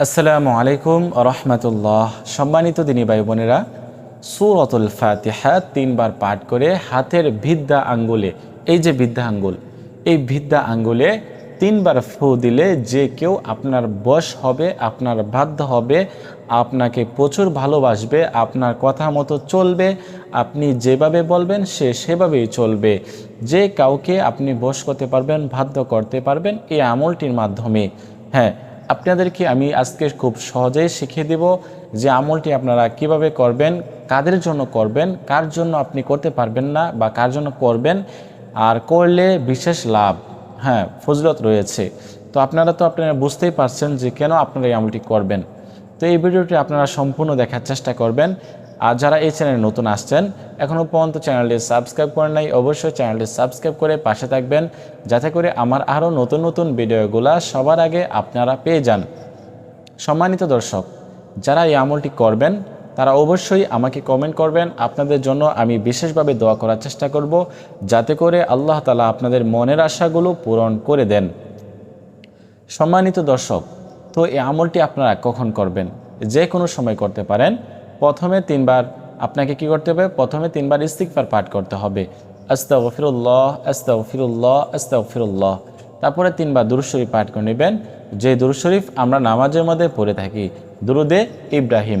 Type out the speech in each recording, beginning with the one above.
আসসালামু আলাইকুম রহমতুল্লাহ। সম্মানিত দিনী ভাই বোনেরা, সুরতুল ফাতিহা তিনবার পাঠ করে হাতের ভিদ্যা আঙ্গুলে, এই যে ভিদ্যা আঙ্গুল, এই ভিদ্যা আঙ্গুলে তিনবার ফু দিলে যে কেউ আপনার বশ হবে, আপনার বাধ্য হবে, আপনাকে প্রচুর ভালোবাসবে, আপনার কথা মতো চলবে, আপনি যেভাবে বলবেন সে সেভাবেই চলবে। যে কাউকে আপনি বশ করতে পারবেন, বাধ্য করতে পারবেন, এই আমলটির মাধ্যমে। হ্যাঁ আপনাদেরকে আমি আজকে খুব সহজেই শিখিয়ে দেব যে আমলটি আপনারা কীভাবে করবেন, কাদের জন্য করবেন, কার জন্য আপনি করতে পারবেন না বা কার জন্য করবেন, আর করলে বিশেষ লাভ হ্যাঁ ফজলত রয়েছে। তো আপনারা তো আপনারা বুঝতেই পারছেন যে কেন আপনারা এই আমলটি করবেন। তো এই ভিডিওটি আপনারা সম্পূর্ণ দেখার চেষ্টা করবেন। আর যারা এই চ্যানেলে নতুন আসছেন এখনও পর্যন্ত চ্যানেলটি সাবস্ক্রাইব করেন নাই, অবশ্যই চ্যানেলটি সাবস্ক্রাইব করে পাশে থাকবেন, যাতে করে আমার আরও নতুন নতুন ভিডিওগুলো সবার আগে আপনারা পেয়ে যান। সম্মানিত দর্শক, যারা এই আমলটি করবেন, তারা অবশ্যই আমাকে কমেন্ট করবেন। আপনাদের জন্য আমি বিশেষভাবে দোয়া করার চেষ্টা করব, যাতে করে আল্লাহ তালা আপনাদের মনের আশাগুলো পূরণ করে দেন। সম্মানিত দর্শক তো এই আমলটি আপনারা কখন করবেন? যে কোনো সময় করতে পারেন। প্রথমে তিনবার আপনাকে কি করতে হবে? প্রথমে তিনবার ইস্তিকবার পাঠ করতে হবে। আস্তাগফিরুল্লাহ আস্তাগফিরুল্লাহ আস্তাগফিরুল্লাহ। তারপরে তিনবার দুরুদ শরীফ পাঠ করে নেবেন। যে দুরুদ শরীফ আমরা নামাজের মধ্যে পড়ে থাকি, দুরুদে ইব্রাহিম।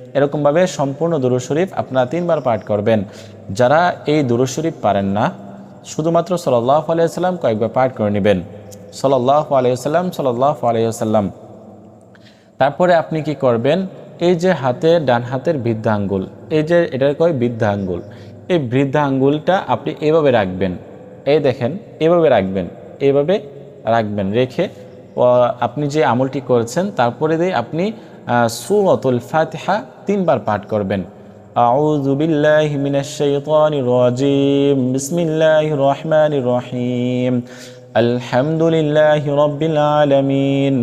এরকমভাবে সম্পূর্ণ দুরুদ শরীফ আপনারা তিনবার পাঠ করবেন। যারা এই দুরুদ শরীফ পারেন না, শুধুমাত্র সাল্লাহ আলিয়াল্লাম কয়েকবার পাঠ করে নেবেন। সাল্লাহ আলিয়াল্লাম সাল্লাহ আলিয়াল্লাম তারপরে আপনি কি করবেন? এই যে হাতে, ডান হাতের বৃদ্ধা আঙ্গুল, এই যে এটার কয় বৃদ্ধা আঙ্গুল, এই বৃদ্ধা আঙ্গুলটা আপনি এভাবে রাখবেন। এই দেখেন, এভাবে রাখবেন এইভাবে রাখবেন, রেখে আপনি যে আমলটি করেছেন, তারপরে দিয়ে আপনি সুরতুল ফাতিহা তিনবার পাঠ করবেন أعوذ بالله من الشيطان الرجيم بسم الله الرحمن الرحيم الحمد لله رب العالمين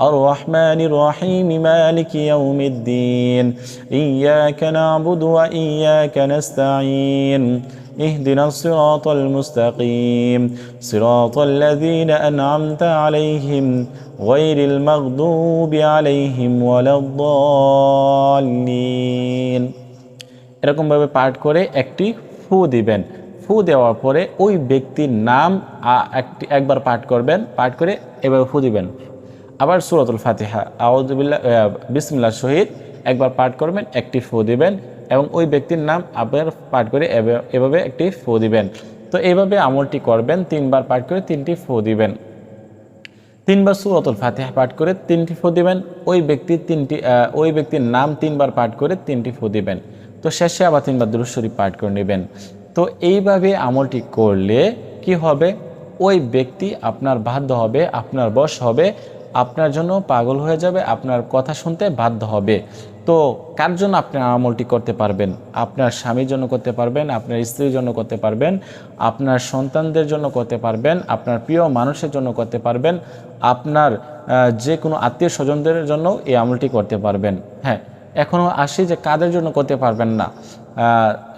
الرحمن الرحيم مالك يوم الدين إياك نعبد وإياك نستعين اهدنا الصراط المستقيم صراط الذين أنعمت عليهم غير المغضوب عليهم ولا الضالين এরকমভাবে পাঠ করে একটি ফু দিবেন ফু দেওয়ার পরে ওই ব্যক্তির নাম একটি একবার পাঠ করবেন পাঠ করে এভাবে ফু দিবেন আবার সুরতুল ফাতিহা। আউদুবিল্লা বিসমিল্লা শহীদ। একবার পাঠ করবেন, একটি ফু দিবেন এবং ওই ব্যক্তির নাম আবার পাঠ করে এভাবে একটি ফু দিবেন। তো এইভাবে আমলটি করবেন, তিনবার পাঠ করে তিনটি ফু দিবেন। তিনবার সুরতুল ফাতিহা পাঠ করে তিনটি ফু দিবেন, ওই ব্যক্তির তিনটি ওই ব্যক্তির নাম তিনবার পাঠ করে তিনটি ফু দিবেন। তো শেষে আবার তিনবার দুরুশ্বরী পাঠ করে নেবেন। তো এইভাবে আমলটি করলে কি হবে? ওই ব্যক্তি আপনার বাধ্য হবে, আপনার বশ হবে আপনার জন্য পাগল হয়ে যাবে, আপনার কথা শুনতে বাধ্য হবে। তো কার জন্য আপনি আমলটি করতে পারবেন? আপনার স্বামীর জন্য করতে পারবেন, আপনার স্ত্রীর জন্য করতে পারবেন, আপনার সন্তানদের জন্য করতে পারবেন, আপনার প্রিয় মানুষের জন্য করতে পারবেন, আপনার যে কোনো আত্মীয় স্বজনদের জন্য এই আমলটি করতে পারবেন। হ্যাঁ এখনও আসি যে কাদের জন্য করতে পারবেন না।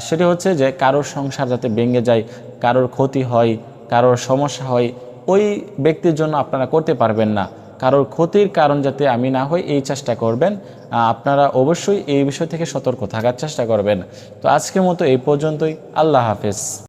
সেটি হচ্ছে যে কারোর সংসার যাতে ভেঙে যায়, কারোর ক্ষতি হয়, কারোর সমস্যা হয়, ওই ব্যক্তির জন্য আপনারা করতে পারবেন না। কারোর ক্ষতির কারণ যাতে আমি না হই, এই চেষ্টা করবেন। আপনারা অবশ্যই এই বিষয় থেকে সতর্ক থাকার চেষ্টা করবেন। তো আজকের মতো এই পর্যন্তই। আল্লাহ হাফেজ।